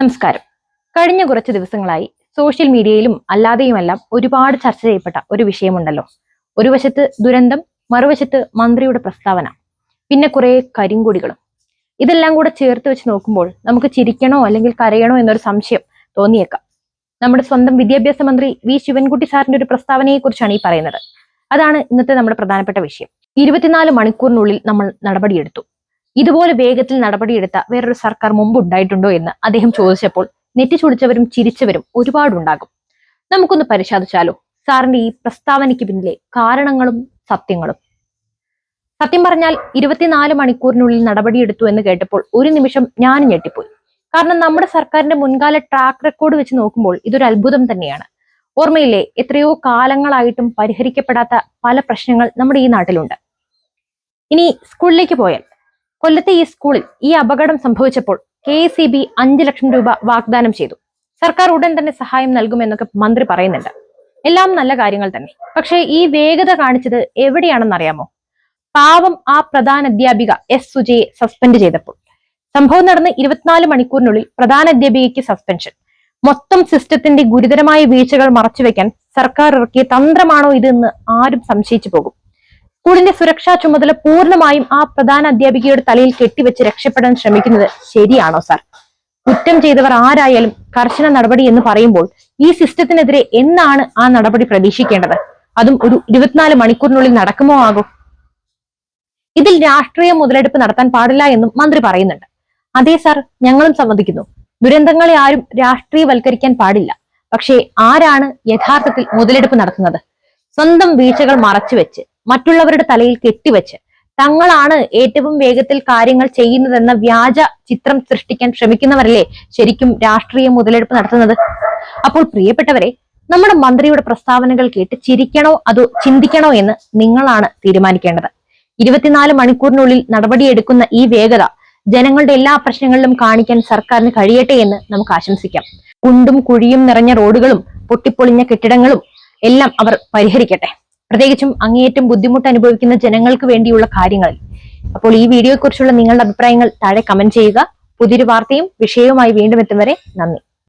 നമസ്കാരം. കഴിഞ്ഞ കുറച്ച് ദിവസങ്ങളായി സോഷ്യൽ മീഡിയയിലും അല്ലാതെയുമെല്ലാം ഒരുപാട് ചർച്ച ചെയ്യപ്പെട്ട ഒരു വിഷയമുണ്ടല്ലോ. ഒരു വശത്ത് ദുരന്തം മറുവശത്ത് മന്ത്രിയുടെ പ്രസ്താവന പിന്നെ കുറെ കരിങ്കൊടികളും. ഇതെല്ലാം കൂടെ ചേർത്ത് വെച്ച് നോക്കുമ്പോൾ നമുക്ക് ചിരിക്കണോ അല്ലെങ്കിൽ കരയണോ എന്നൊരു സംശയം തോന്നിയേക്കാം. നമ്മുടെ സ്വന്തം വിദ്യാഭ്യാസ മന്ത്രി വി. ശിവൻകുട്ടി സാറിന്റെ ഒരു പ്രസ്താവനയെ കുറിച്ചാണ് ഈ പറയുന്നത്. അതാണ് ഇന്നത്തെ നമ്മുടെ പ്രധാനപ്പെട്ട വിഷയം. ഇരുപത്തിനാല് മണിക്കൂറിനുള്ളിൽ നമ്മൾ നടപടിയെടുത്തു. ഇതുപോലെ വേഗത്തിൽ നടപടിയെടുത്ത വേറൊരു സർക്കാർ മുമ്പ് ഉണ്ടായിട്ടുണ്ടോ എന്ന് അദ്ദേഹം ചോദിച്ചപ്പോൾ നെറ്റി ചുളിച്ചവരും ചിരിച്ചവരും ഒരുപാടുണ്ടാകും. നമുക്കൊന്ന് പരിശോധിച്ചാലോ? സാറിന്റെ ഈ പ്രസ്താവനയ്ക്ക് പിന്നിലെ കാരണങ്ങളും സത്യങ്ങളും. സത്യം പറഞ്ഞാൽ ഇരുപത്തിനാല് മണിക്കൂറിനുള്ളിൽ നടപടിയെടുത്തു എന്ന് കേട്ടപ്പോൾ ഒരു നിമിഷം ഞാൻ ഞെട്ടിപ്പോയി. കാരണം നമ്മുടെ സർക്കാരിന്റെ മുൻകാല ട്രാക്ക് റെക്കോർഡ് വെച്ച് നോക്കുമ്പോൾ ഇതൊരു അത്ഭുതം തന്നെയാണ്. ഓർമ്മയില്ലേ എത്രയോ കാലങ്ങളായിട്ടും പരിഹരിക്കപ്പെടാത്ത പല പ്രശ്നങ്ങൾ നമ്മുടെ ഈ നാട്ടിലുണ്ട്. ഇനി സ്കൂളിലേക്ക് പോയാൽ. കൊല്ലത്തെ ഈ സ്കൂളിൽ ഈ അപകടം സംഭവിച്ചപ്പോൾ കെ സി ബി അഞ്ചു ലക്ഷം രൂപ വാഗ്ദാനം ചെയ്തു. സർക്കാർ ഉടൻ തന്നെ സഹായം നൽകുമെന്നൊക്കെ മന്ത്രി പറയുന്നുണ്ട്. എല്ലാം നല്ല കാര്യങ്ങൾ തന്നെ. പക്ഷേ ഈ വേഗത കാണിച്ചത് എവിടെയാണെന്ന് അറിയാമോ പാവം ആ പ്രധാന അധ്യാപിക എസ് സുജയെ സസ്പെൻഡ് ചെയ്തപ്പോൾ. സംഭവം നടന്ന് ഇരുപത്തിനാല് മണിക്കൂറിനുള്ളിൽ പ്രധാന അധ്യാപികയ്ക്ക് സസ്പെൻഷൻ. മൊത്തം സിസ്റ്റത്തിന്റെ ഗുരുതരമായ വീഴ്ചകൾ മറച്ചുവെക്കാൻ സർക്കാർ ഇറക്കിയ തന്ത്രമാണോ ഇതെന്ന് ആരും സംശയിച്ചു പോകും. സ്കൂളിന്റെ സുരക്ഷാ ചുമതല പൂർണമായും ആ പ്രധാന അധ്യാപികയുടെ തലയിൽ കെട്ടിവെച്ച് രക്ഷപ്പെടാൻ ശ്രമിക്കുന്നത് ശരിയാണോ സാർ കുറ്റം ചെയ്തവർ ആരായാലും കർശന നടപടി എന്ന് പറയുമ്പോൾ ഈ സിസ്റ്റത്തിനെതിരെ എന്നാണ് ആ നടപടി പ്രതീക്ഷിക്കേണ്ടത്? അതും ഒരു ഇരുപത്തിനാല് മണിക്കൂറിനുള്ളിൽ നടക്കുമോ ആകും? ഇതിൽ രാഷ്ട്രീയ മുതലെടുപ്പ് നടത്താൻ പാടില്ല എന്നും മന്ത്രി പറയുന്നുണ്ട്. അതേ സാർ ഞങ്ങളും സമ്മതിക്കുന്നു. ദുരന്തങ്ങളെ ആരും രാഷ്ട്രീയവൽക്കരിക്കാൻ പാടില്ല. പക്ഷേ ആരാണ് യഥാർത്ഥത്തിൽ മുതലെടുപ്പ് നടത്തുന്നത്? സ്വന്തം വീഴ്ചകൾ മറച്ചുവെച്ച് മറ്റുള്ളവരുടെ തലയിൽ കെട്ടിവെച്ച്. തങ്ങളാണ് ഏറ്റവും വേഗത്തിൽ കാര്യങ്ങൾ ചെയ്യുന്നതെന്ന വ്യാജ ചിത്രം സൃഷ്ടിക്കാൻ ശ്രമിക്കുന്നവരല്ലേ ശരിക്കും രാഷ്ട്രീയ മുതലെടുപ്പ് നടത്തുന്നത്? അപ്പോൾ പ്രിയപ്പെട്ടവരെ നമ്മുടെ മന്ത്രിയുടെ പ്രസ്താവനകൾ കേട്ട് ചിരിക്കണോ അതോ ചിന്തിക്കണോ എന്ന് നിങ്ങളാണ് തീരുമാനിക്കേണ്ടത്. ഇരുപത്തിനാല് മണിക്കൂറിനുള്ളിൽ നടപടിയെടുക്കുന്ന ഈ വേഗത ജനങ്ങളുടെ എല്ലാ പ്രശ്നങ്ങളിലും കാണിക്കാൻ സർക്കാരിന് കഴിയട്ടെ എന്ന് നമുക്ക് ആശംസിക്കാം. കുണ്ടും കുഴിയും നിറഞ്ഞ റോഡുകളും പൊട്ടിപ്പൊളിഞ്ഞ കെട്ടിടങ്ങളും എല്ലാം അവർ പരിഹരിക്കട്ടെ. പ്രത്യേകിച്ചും അങ്ങേയറ്റം ബുദ്ധിമുട്ട് അനുഭവിക്കുന്ന ജനങ്ങൾക്ക് വേണ്ടിയുള്ള കാര്യങ്ങൾ. അപ്പോൾ ഈ വീഡിയോയെക്കുറിച്ചുള്ള നിങ്ങളുടെ അഭിപ്രായങ്ങൾ താഴെ കമന്റ് ചെയ്യുക. പുതിയൊരു വാർത്തയും വിഷയവുമായി വീണ്ടും എത്തും വരെ നന്ദി.